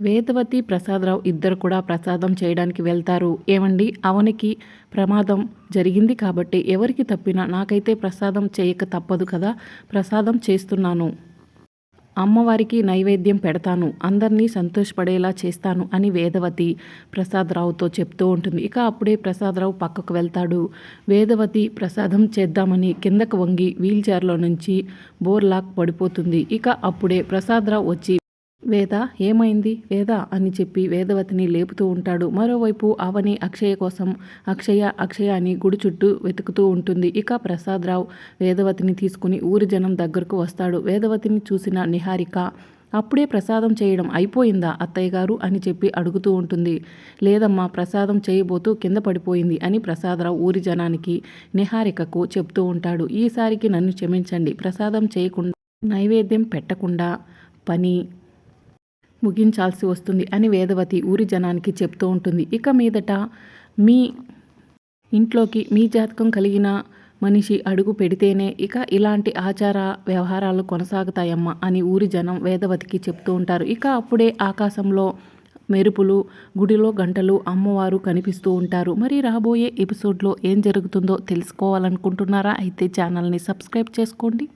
వేదవతి ప్రసాదరావు ఇద్దరు కూడా ప్రసాదం చేయడానికి వెళ్తారు. ఏమండి? అవనికి ప్రమాదం జరిగింది కాబట్టి ఎవరికి తప్పినా నాకైతే ప్రసాదం చేయక తప్పదు కదా ప్రసాదం చేస్తున్నాను. అమ్మవారికి నైవేద్యం పెడతాను అందరినీ సంతోషపడేలా చేస్తాను అని వేదవతి ప్రసాదరావుతో చెప్తూ ఉంటుంది. ఇక అప్పుడే ప్రసాదరావు పక్కకు వెళ్తాడు. వేదవతి ప్రసాదం చేద్దామని కిందకు వంగి వీల్ చైర్లో నుంచి బోర్లాక్ పడిపోతుంది. ఇక అప్పుడే ప్రసాదరావు వచ్చి వేద? ఏమైంది? వేద? అని చెప్పి వేదవతిని లేపుతూ ఉంటాడు. మరోవైపు అవని అక్షయ కోసం అక్షయ అక్షయ అని గుడి చుట్టూ వెతుకుతూ ఉంటుంది. ఇక ప్రసాదరావు వేదవతిని తీసుకుని ఊరి జనం దగ్గరకు వస్తాడు. వేదవతిని చూసిన నిహారిక అప్పుడే ప్రసాదం చేయడం అయిపోయిందా అత్తయ్య గారు? అని చెప్పి అడుగుతూ ఉంటుంది. లేదమ్మా ప్రసాదం చేయబోతూ కింద పడిపోయింది అని ప్రసాదరావు ఊరి జనానికి నిహారికకు చెప్తూ ఉంటాడు. ఈసారికి నన్ను క్షమించండి. ప్రసాదం చేయకుండా నైవేద్యం పెట్టకుండా పని ముగించాల్సి వస్తుంది అని వేదవతి ఊరి జనానికి చెప్తూ ఉంటుంది. ఇక మీదట మీ ఇంట్లోకి మీ జాతకం కలిగిన మనిషి అడుగు పెడితేనే ఇక ఇలాంటి ఆచార వ్యవహారాలు కొనసాగుతాయమ్మా అని ఊరి జనం వేదవతికి చెప్తూ ఉంటారు. ఇక అప్పుడే ఆకాశంలో మెరుపులు గుడిలో గంటలు అమ్మవారు కనిపిస్తూ ఉంటారు. మరి రాబోయే ఎపిసోడ్లో ఏం జరుగుతుందో తెలుసుకోవాలనుకుంటున్నారా? అయితే ఛానల్ని సబ్స్క్రైబ్ చేసుకోండి.